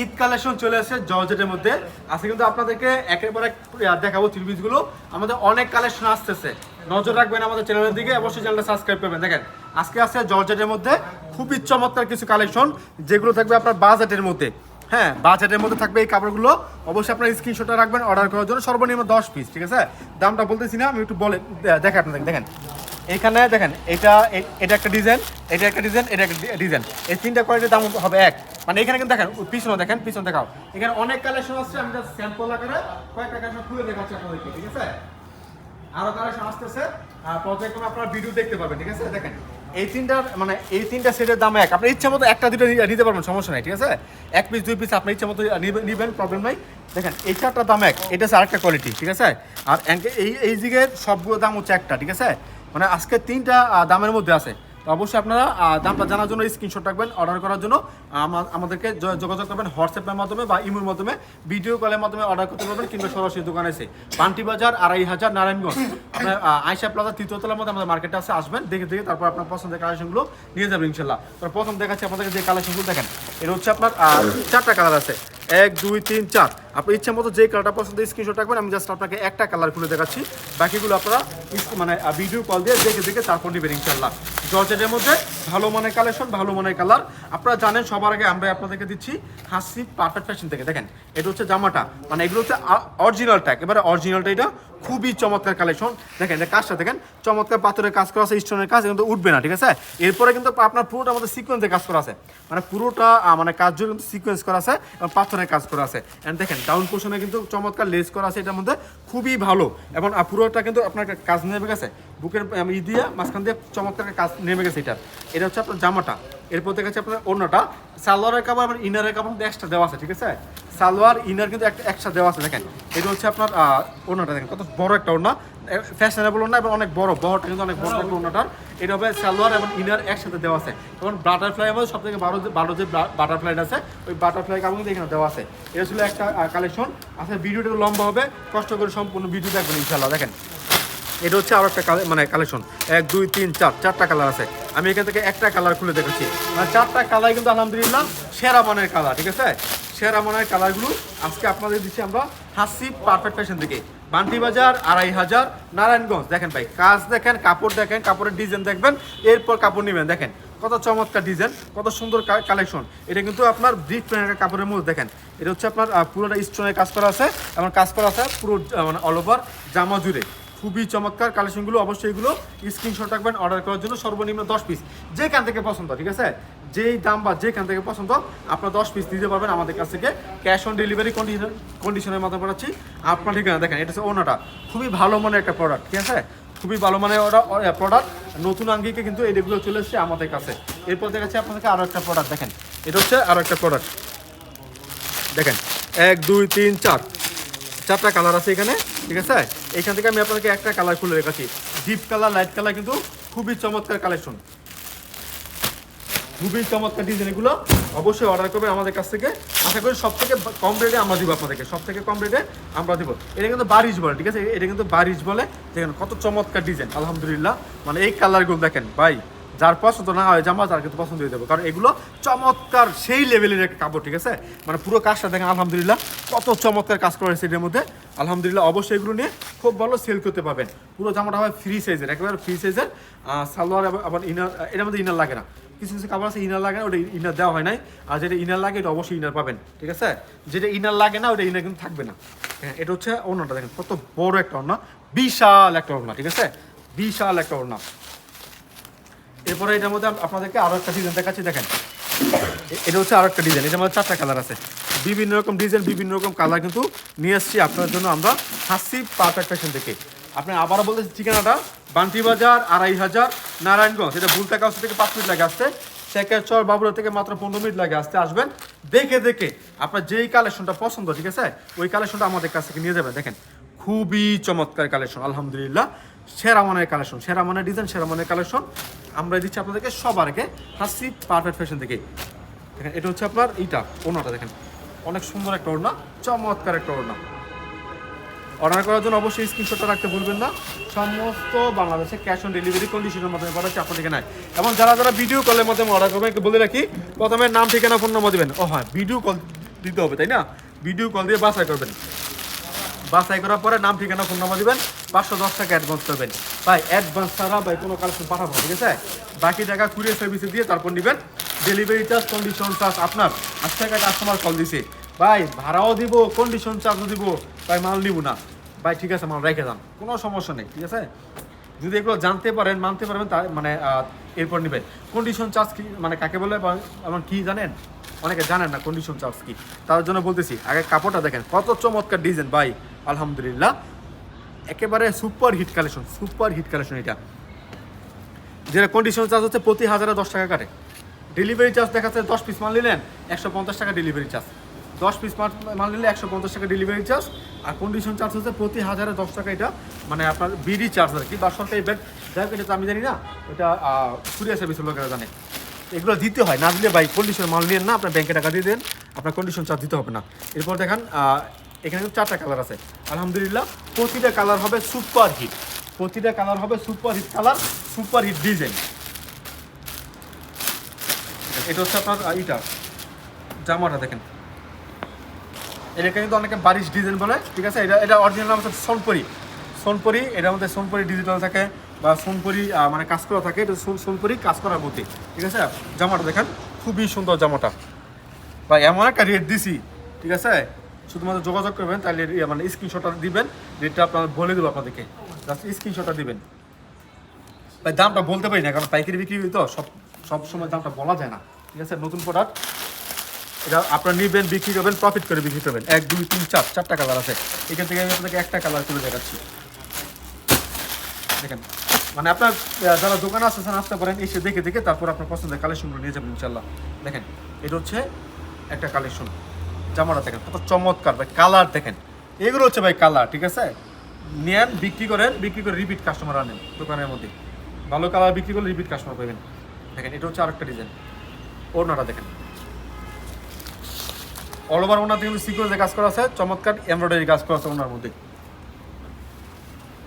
Eid collection চলে আসে জর্জেটের মধ্যে। আজকে কিন্তু আপনাদেরকে একেবারে দেখাবো ত্রিপিসগুলো আমাদের অনেক কালেকশন আসতেছে। নজর রাখবেন আমাদের চ্যানেলের দিকে, অবশ্যই চ্যানেলটা সাবস্ক্রাইব করবেন। দেখেন, আজকে আসছে জর্জেটের মধ্যে খুবই চমৎকার কিছু কালেকশন, যেগুলো থাকবে আপনার বাজেটের মধ্যে। হ্যাঁ বাজেটের মধ্যে থাকবে এই কাপড়গুলো। অবশ্যই আপনার স্ক্রিনশটটা রাখবেন অর্ডার করার জন্য সর্বনিম্ন দশ পিস ঠিক আছে? দামটা বলতেছি না, আমি একটু বলে দেখেন আপনাদের দেখেন। এখানে দেখেন, এটা এটা একটা ডিজাইন, এটা একটা ডিজাইন, এটা একটা ডিজাইন। এই তিনটা কোয়ালিটির দাম হবে এক। মানে এখানে কিন্তু দেখেন পিছনে দেখেন, পিছনে দেখাও। এখানে অনেক কালেকশন আসছে আমি স্যাম্পল আকারে কয়েকটা কালেকশন খুলে দেখাচ্ছি আপনাদেরকে, ঠিক আছে? আরও কালেকশন আসতেছে আর পর্যায়ক্রমে আপনারা ভিডিও দেখতে পাবেন, ঠিক আছে? দেখেন, এই তিনটার মানে এই তিনটা সেটের দাম এক। আপনার ইচ্ছা মতো একটা দুটো নিতে পারবেন, সমস্যা নাই, ঠিক আছে? এক পিস দুই পিস আপনার ইচ্ছা মতো নিবে- নিবেন প্রবলেম নাই। দেখেন, এই চারটা দাম এক, এটা হচ্ছে আরেকটা কোয়ালিটি ঠিক আছে? আর এই এই দিকের সবগুলো দাম হচ্ছে একটা, ঠিক আছে? মানে আজকে তিনটা দামের মধ্যে আছে। তো অবশ্যই আপনারা দামটা জানার জন্য স্ক্রিনশট রাখবেন অর্ডার করার জন্য। আমাদেরকে যোগাযোগ করবেন হোয়াটসঅ্যাপের মাধ্যমে বা ইমোর মাধ্যমে ভিডিও কলের মাধ্যমে অর্ডার করতে পারবেন, কিংবা সরাসরি দোকানে এসে। পান্টি বাজার, আড়াই হাজার, নারায়ণগঞ্জ। আপনার আয়শা প্লাজা তৃতীয়তলার মধ্যে আমাদের মার্কেটে আছে, আসবেন, দেখে দেখে তারপর আপনার পছন্দের কালেকশনগুলো নিয়ে যাবেন, ইনশাল্লাহ। তো প্রথম দেখাচ্ছি আপনাদেরকে যে কালেকশনগুলো দেখেন। এটা হচ্ছে আপনার চারটা কালার আছে। এক, দুই, তিন, চার। আপনার ইচ্ছা মতো যে কালারটা পছন্দ স্ক্রিনশট রাখবেন। আমি জাস্ট আপনাকে একটা কালার খুলে দেখাচ্ছি। বাকিগুলো আপনারা মানে ভিডিও কল দিয়ে দেখে দেখে তারপর নেবেন ইনশাল্লাহ জর্জেটের মধ্যে ভালো মানের কালেকশন ভালো মানের কালার আপনারা জানেন, সবার আগে আমরা আপনাদেরকে দিচ্ছি হাসি পারফেক্ট ফ্যাশন থেকে। দেখেন, এটা হচ্ছে জামাটা। মানে এগুলো হচ্ছে অরিজিনাল ট্যাগ এবারে অরিজিনালটা এটা খুবই চমৎকার কালেকশন দেখেন, এটা কাজটা দেখেন, চমৎকার পাথরের কাজ করা আছে স্টোনের কাজ কিন্তু উঠবে না, ঠিক আছে? এরপরে কিন্তু আপনার পুরোটা আমাদের সিকোয়েন্সে কাজ করা আছে। মানে পুরোটা মানে কাজগুলো কিন্তু সিকোয়েন্স করা আছে এবং পাথরের কাজ করা আছে। এন্ড দেখেন ডাউন পোর্শনে কিন্তু চমৎকার লেস করা আছে, এটার মধ্যে খুবই ভালো। এবং পুরোটা কিন্তু আপনার কাজ নেমে গেছে। বুকের ই দিয়ে, মাঝখান দিয়ে চমৎকার কাজ নেমে গেছে এটা এটা হচ্ছে আপনার জামাটা। এরপর দেখাচ্ছে আপনার অন্যটা। সালোয়ারের কাপড় আমার ইনারের কাপড় কিন্তু এক্সট্রা দেওয়া আছে ঠিক আছে? সালোয়ার ইনার কিন্তু একটা এক্সট্রা দেওয়া আছে দেখেন। এটা হচ্ছে আপনার আহ, ওড়নাটা দেখেন কত বড় একটা ওড়না। ফ্যাশনেবল ওড়না এবং অনেক বড় বড়টা কিন্তু অনেক বড় একটা ওড়নাটার। এটা হবে সালোয়ার এবং ইনার একসাথে দেওয়া আছে। এবং বাটারফ্লাই আমাদের সব থেকে যে ভালো যে বাটারফ্লাইটা আছে ওই বাটারফ্লাই কাপড় কিন্তু এখানে দেওয়া আছে। এটা ছিল একটা কালেকশন আসলে ভিডিওটা লম্বা হবে। কষ্ট করে সম্পূর্ণ ভিডিও দেখবেন ইনশাল্লাহ দেখেন। এটা হচ্ছে আরও একটা মানে কালেকশন এক দুই তিন চার চারটা কালার আছে। আমি এখান থেকে একটা কালার খুলে দেখাচ্ছি। মানে চারটা কালার কিন্তু আলহামদুলিল্লাহ সেরা মানের কালার ঠিক আছে? সেরা মানের কালারগুলো আজকে আপনাদের দিচ্ছি আমরা হাসি পারফেক্ট ফ্যাশন থেকে বান্টি বাজার, আড়াই হাজার, নারায়ণগঞ্জ। দেখেন ভাই, কাজ দেখেন, কাপড় দেখেন, কাপড়ের ডিজাইন দেখবেন, এরপর কাপড় নেবেন। দেখেন, কত চমৎকার ডিজাইন কত সুন্দর কালেকশন এটা কিন্তু আপনার ব্রিক প্রিন্টের কাপড়ের মধ্যে দেখেন। এটা হচ্ছে আপনার পুরোটা স্টোনের কাজ করা আছে, এবং কাজ করা আছে পুরো মানে অল ওভার জামা জুড়ে। খুবই চমৎকার কালেকশনগুলো অবশ্যই এগুলো স্ক্রিনশট রাখবেন অর্ডার করার জন্য সর্বনিম্ন দশ পিস যেখান থেকে পছন্দ, ঠিক আছে? যেই দাম বা যেখান থেকে পছন্দ, আপনার দশ পিস দিতে পারবেন আমাদের কাছ থেকে। ক্যাশ অন ডেলিভারি কন্ডিশন কন্ডিশনের মাধ্যমে পাঠাচ্ছি। আপনার ঠিকানা দেখেন, এটা হচ্ছে ওনাটা। খুবই ভালো মানের একটা প্রোডাক্ট ঠিক আছে? খুবই ভালো মানের ওটা প্রোডাক্ট নতুন আঙ্গিকে কিন্তু এগুলো চলে এসেছে আমাদের কাছে। এরপর দেখাচ্ছি আপনাদেরকে আরও একটা প্রোডাক্ট দেখেন। এটা হচ্ছে আরও একটা প্রোডাক্ট দেখেন, এক, দুই, তিন, চার। চারটা কালার আছে এখানে, ঠিক আছে? এখান থেকে আমি আপনাকে একটা কালার খুলে রেখেছি। ডিপ কালার লাইট কালার কিন্তু খুবই চমৎকার কালেকশন খুবই চমৎকার ডিজাইন এগুলো অবশ্যই অর্ডার করবেন আমাদের কাছ থেকে। আশা করি সব থেকে কম রেটে আমরা দিব আপনাদেরকে। সব থেকে কম রেটে আমরা দিব। এটা কিন্তু বারিশ বলে, ঠিক আছে? এটা কিন্তু বারিশ বলে। দেখেন কত চমৎকার ডিজাইন আলহামদুলিল্লাহ। মানে এই কালারগুলো দেখেন, ভাই। যার পছন্দ না হয় জামা তার কিন্তু পছন্দ হয়ে যাবে। কারণ এগুলো চমৎকার সেই লেভেলের একটা কাপড়, ঠিক আছে? মানে পুরো কাজটা দেখেন, আলহামদুলিল্লাহ, কত চমৎকার কাজ করা হয়েছে এটার মধ্যে। আলহামদুলিল্লাহ, অবশ্যই এগুলো নিয়ে খুব ভালো সেল করতে পারবেন। পুরো জামাটা হয় ফ্রি সাইজের একেবারে ফ্রি সাইজের সালোয়ার আবার- ইনার এটার মধ্যে ইনার লাগে না। কিছু কিছু কাপড় আছে ইনার লাগে না, ওটা ইনার দেওয়া হয় নাই। আর যেটা ইনার লাগে, এটা অবশ্যই ইনার পাবেন, ঠিক আছে? যেটা ইনার লাগে না, ওটা ইনার কিন্তু থাকবে না। হ্যাঁ এটা হচ্ছে অন্যটা দেখেন, কত বড় একটা অন্য বিশাল একটা ওড়না, ঠিক আছে? বিশাল একটা ওড়না। এরপরে এটার মধ্যে আপনাদেরকে আরও একটা ডিজাইন দেখাচ্ছি, দেখেন। এটা হচ্ছে আরও একটা ডিজাইন এটার মধ্যে চারটা কালার আছে। বিভিন্ন রকম ডিজাইন বিভিন্ন রকম কালার কিন্তু নিয়ে আসছি আপনার জন্য আমরা হাসি পারফেক্ট ফ্যাশন থেকে। আপনি আবারও বলতেছি, ঠিকানাটা বান্টি বাজার আড়াই হাজার, নারায়ণগঞ্জ। এটা ভুলতা কাউস থেকে পাঁচ মিনিট লাগে আসতে, শেখেরচর বাবুরা থেকে মাত্র পনেরো মিনিট লাগে আসতে, আসবেন। দেখে দেখে আপনার যেই কালেকশনটা পছন্দ, ঠিক আছে? ওই কালেকশনটা আমাদের কাছ থেকে নিয়ে যাবেন। দেখেন, খুবই চমৎকার কালেকশন আলহামদুলিল্লাহ। সেরা মানের কালেকশন সেরা মানের ডিজাইন সেরা মানের কালেকশন আমরা দিচ্ছি আপনাদেরকে সবার আগে হাসি পারফেক্ট ফ্যাশন থেকে। দেখেন, এটা হচ্ছে আপনার এইটা ওড়নাটা দেখেন। অনেক সুন্দর একটা ওড়না, চমৎকার একটা ওড়না। অর্ডার করার জন্য অবশ্যই স্ক্রিনশটটা রাখতে ভুলবেন না। সমস্ত বাংলাদেশে ক্যাশ অন ডেলিভারি কন্ডিশনের মাধ্যমে পাঠাচ্ছি আপনার থেকে নাই এবং যারা যারা ভিডিও কলের মাধ্যমে অর্ডার করবেন, একটু বলে রাখি, প্রথমে নাম, ঠিকানা ফোন নম্বর দেবেন। ও হ্যাঁ ভিডিও কল দিতে হবে, তাই না? ভিডিও কল দিয়ে বাছাই করবেন। বাছাই করার পরে নাম, ঠিকানা ফোন নাম্বার দিবেন। পাঁচশো দশ টাকা অ্যাডভান্স করবেন ভাই অ্যাডভান্স ছাড়া ভাই কোনো কালেকশন পাঠাবো ঠিক আছে? বাকি টাকা কুরিয়ার সার্ভিসে দিয়ে তারপর নেবেন। ডেলিভারি চার্জ কন্ডিশন চার্জ আপনার। আজ টাকা কাস্টমার কল দিছে। ভাই, ভাড়াও দিব কন্ডিশন চার্জও দিব ভাই মাল নিব না। ভাই, ঠিক আছে, মাল রেখে যান কোনো সমস্যা নেই, ঠিক আছে? যদি এগুলো জানতে পারেন, মানতে পারবেন তা মানে এরপর নেবেন। কন্ডিশন চার্জ কি মানে কাকে বলে এমন কি জানেন? অনেকে জানেন না কন্ডিশন চার্জ কি। তার জন্য বলতেছি, আগে কাপড়টা দেখেন। কত চমৎকার ডিজাইন ভাই, আলহামদুলিল্লাহ। একেবারে super hit collection, super hit collection এটা। যেটা কন্ডিশন চার্জ হচ্ছে প্রতি হাজারে দশ টাকা কাটে। ডেলিভারি চার্জ দেখাচ্ছে দশ পিস মাল নিলেন, একশো পঞ্চাশ টাকা ডেলিভারি চার্জ দশ পিস মাল নিলে একশো পঞ্চাশ টাকা ডেলিভারি চার্জ আর কন্ডিশন চার্জ হচ্ছে প্রতি হাজারে দশ টাকা এটা মানে আপনার বিডি চার্জ আর কি, বা সরকারি ব্যাগ যাই হোক, এটা তো আমি জানি না, এটা কুরিয়ার সার্ভিসের লোকেরা জানে। এগুলো দিতে হয়, না দিলে ভাই কন্ডিশন মাল নিয়ে না, আপনার ব্যাংকে টাকা দিয়ে দেন, আপনার কন্ডিশন চার্জ দিতে হবে না। এরপর দেখেন এখানে কিন্তু চারটা কালার আছে। আলহামদুলিল্লাহ, প্রতিটা কালার হবে সুপার হিট প্রতিটা কালার হবে super hit colour super hit design এটা হচ্ছে আপনার ইটা, জামাটা দেখেন। এটাকে কিন্তু অনেকে বারিশ ডিজাইন বলে, ঠিক আছে? এটা এটা অরিজিনাল নাম হচ্ছে সোনপরি। সোনপরি, এটার মধ্যে সোনপরি ডিজিটাল থাকে বা সোনপরি মানে কাজ করা থাকে, এটা সোন- সোনপরি কাজ করার মধ্যে ঠিক আছে? জামাটা দেখেন, খুবই সুন্দর জামাটা। বা এমন একটা রেট দিছি, ঠিক আছে? শুধুমাত্র যোগাযোগ করবেন, তাহলে ইয়ে মানে স্ক্রিনশটটা দিবেন রেটটা আপনার বলে দেবো আপনাদেরকে। জাস্ট স্ক্রিনশটটা দিবেন। ভাই, দামটা বলতে পারি না, কারণ পাইকারি বিক্রি তো সব সব সময় দামটা বলা যায় না। ঠিক আছে, নতুন প্রোডাক্ট এটা আপনারা নিবেন, বিক্রি করবেন প্রফিট করে বিক্রি করবেন। এক, দুই, তিন, চার, চারটা কালার আছে। এখান থেকে আমি আপনাকে একটা কালার তুলে দেখাচ্ছি। দেখেন মানে আপনার যারা দোকানে আসতেছেন, আসতে পারেন, এসে দেখে দেখে তারপর আপনার পছন্দের কালেকশনগুলো নিয়ে যাবেন ইনশাল্লাহ দেখেন, এটা হচ্ছে একটা কালেকশন জামাটা দেখেন, কত চমৎকার ভাই কালার দেখেন। এগুলো হচ্ছে ভাই কালার ঠিক আছে? নেন, বিক্রি করেন, বিক্রি করে রিপিট কাস্টমার আনেন দোকানের মধ্যে। ভালো কালার বিক্রি করলে রিপিট কাস্টমার পাবেন। দেখেন, এটা হচ্ছে আরেকটা ডিজাইন ওড়নাটা দেখেন। অল ওভার ওনার কিন্তু সিকোয়েন্সে কাজ করা আছে, চমৎকার এমব্রয়ডারি কাজ করা আছে ওনার মধ্যে।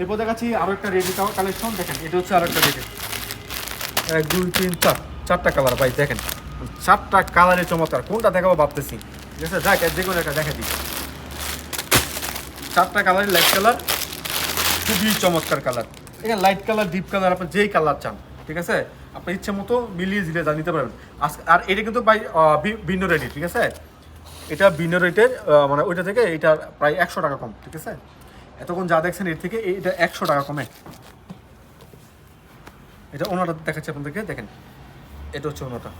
এরপর দেখাচ্ছি আরও একটা রেডি কালেকশন দেখেন, এটা হচ্ছে আরও একটা রেডি এক, দুই, তিন, চার, চারটা কালার ভাই, দেখেন। চারটা কালারে চমৎকার। কোনটা দেখাবো ভাবতেছি। দেখ যে কোনো একটা দেখা দিই। চারটা কালারের লাইট কালার খুবই চমৎকার কালার এখানে লাইট কালার ডিপ কালার আপনি যেই কালার চান ঠিক আছে? আপনার ইচ্ছে মতো মিলিয়ে ঝিলিয়ে যা নিতে পারবেন। আজ- আর এটা কিন্তু আহ, ভিন্ন রেডি ঠিক আছে? এটা ভিন্ন রেটের মানে ওইটা থেকে এটা প্রায় একশো টাকা কম ঠিক আছে? এতক্ষণ যা দেখছেন এর থেকে এটা একশো টাকা কমে। এটা ওনাটা দেখাচ্ছি আপনাদেরকে দেখেন। এটা হচ্ছে ওনাটা।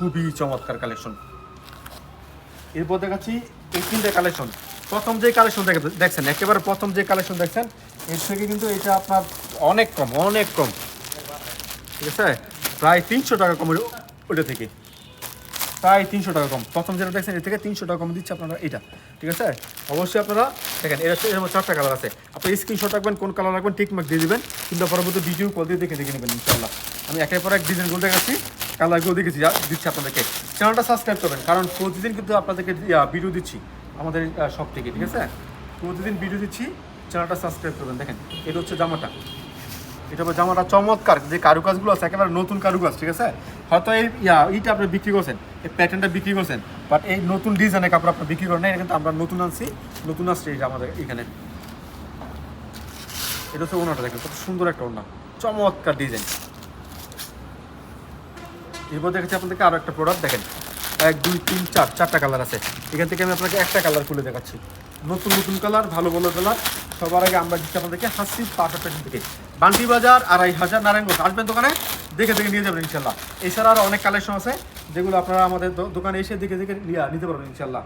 খুবই চমৎকার কালেকশন এরপর দেখাচ্ছি এই তিনটে কালেকশন প্রথম যে কালেকশন দেখছেন, একেবারে প্রথম যে কালেকশন দেখছেন, এর থেকে কিন্তু এটা আপনার অনেক কম অনেক কম। ঠিক আছে? প্রায় তিনশো টাকা কম ওই- ওইটা থেকে। প্রায় তিনশো টাকা কম। প্রথম যেটা দেখছেন, এর থেকে তিনশো টাকা কম দিচ্ছে আপনারা এটা। ঠিক আছে? অবশ্যই আপনারা দেখেন, এর এরকম চারটা কালার আছে। আপনি স্ক্রিনশট রাখবেন, কোন কালার রাখবেন ঠিক মার্ক দিয়ে দেবেন কিন্তু পরবর্তী ভিডিও কল দিয়ে দেখে দেখে নেবেন ইনশাল্লাহ আমি একের পর এক ডিজাইনগুলো দেখাচ্ছি। কালারগুলো দেখেছি দিচ্ছি আপনাদেরকে। চ্যানেলটা সাবস্ক্রাইব করবেন, কারণ প্রতিদিন কিন্তু আপনাদেরকে ভিডিও দিচ্ছি আমাদের সব থেকে, ঠিক আছে? প্রতিদিন ভিডিও দিচ্ছি, চ্যানেলটা সাবস্ক্রাইব করবেন। দেখেন, এটা হচ্ছে জামাটা। এটা হলো জামাটা চমৎকার, যে কারুকাজগুলো আছে, একেবারে নতুন কারুকাজ, ঠিক আছে? হয়তো এই এইটা আপনি বিক্রি করছেন, এই প্যাটার্নটা বিক্রি করছেন বাট এই নতুন ডিজাইনের কাপড় আপনি বিক্রি করেন না এটা কিন্তু আমরা নতুন আনছি, নতুন আসছে এটা আমাদের এখানে। এটা হচ্ছে ওনাটা, দেখেন, কত সুন্দর একটা ওনা চমৎকার ডিজাইন এরপর দেখেছি আপনাদেরকে আরও একটা প্রোডাক্ট দেখেন। এক, দুই, তিন, চার, চারটা কালার আছে। এখান থেকে আমি আপনাকে একটা কালার খুলে দেখাচ্ছি। নতুন নতুন কালার ভালো ভালো কালার সবার আগে আমরা দিচ্ছি আপনাদেরকে হাসি পাঁচশো টাকা থেকে। বান্টি বাজার, আড়াই হাজার, নারায়ণগঞ্জ। আসবেন দোকানে, দেখে দেখে নিয়ে যাবেন ইনশাল্লাহ এছাড়া আরও অনেক কালেকশন আছে, যেগুলো আপনারা আমাদের দোকানে এসে দেখে দেখে নিয়ে, নিতে পারবেন ইনশাল্লাহ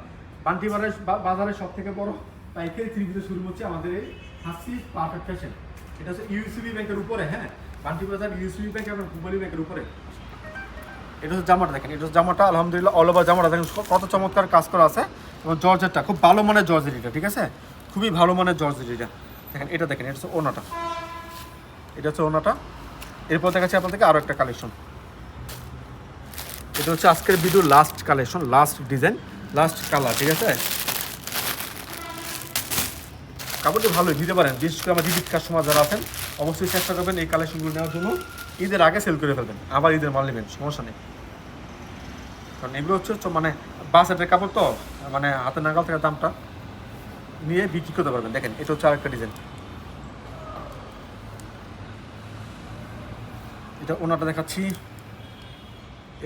বান্টি বাজারের বাজারের সব থেকে বড় পাইকারি পিসের শুরু হচ্ছে আমাদের এই হাসি পারফেক্ট ফ্যাশন এটা হচ্ছে ইউসিবি ব্যাংকের উপরে হ্যাঁ? বান্টি বাজার ইউসিবি ব্যাংক এবং হুবালি ব্যাংকের উপরে। এটা হচ্ছে জামাটা দেখেন, এটা জামাটা, আলহামদুলিল্লাহ অল ওভার জামাটা দেখেন কত চমৎকার কাজ করা আছে। এবং জর্জেটটা খুব ভালো মানের জর্জেট ঠিক আছে? খুবই ভালো মানের জর্জেট দেখেন, এটা দেখেন, এটা হচ্ছে ওনাটা। এটা হচ্ছে ওনাটা। এরপর দেখাচ্ছি আপনাদেরকে আরও একটা কালেকশন এটা হচ্ছে আজকের video last collection last design last colour ঠিক আছে? কাপড়টি ভালোই দিতে পারেন, বিশেষ করে আমার রিপিট কাস্টমার যারা আছেন, অবশ্যই চেষ্টা করবেন এই কালেকশনগুলো নেওয়ার জন্য। ঈদের আগে সেল করে ফেলবেন, আবার ঈদের মাল নেবেন, সমস্যা নেই। কারণ এগুলো হচ্ছে মানে বাসেটের কাপড় তো মানে হাতে নাগাল থেকে দামটা নিয়ে বিক্রি করতে পারবেন। দেখেন, এটা হচ্ছে আরেকটা ডিজাইন এটা ওনাটা দেখাচ্ছি।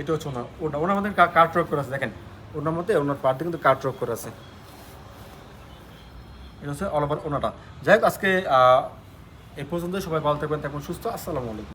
এটা হচ্ছে ওনার ওটা ওনার মধ্যে কার্ড রক করে আছে, দেখেন। ওনার মধ্যে ওনার পার্টে কিন্তু কার্ড রক করে আছে। এটা হচ্ছে অল ওভার ওনাটা। যাই হোক, আজকে এই পর্যন্ত সবাই ভালো থাকবেন তখন সুস্থ। আসসালামু আলাইকুম।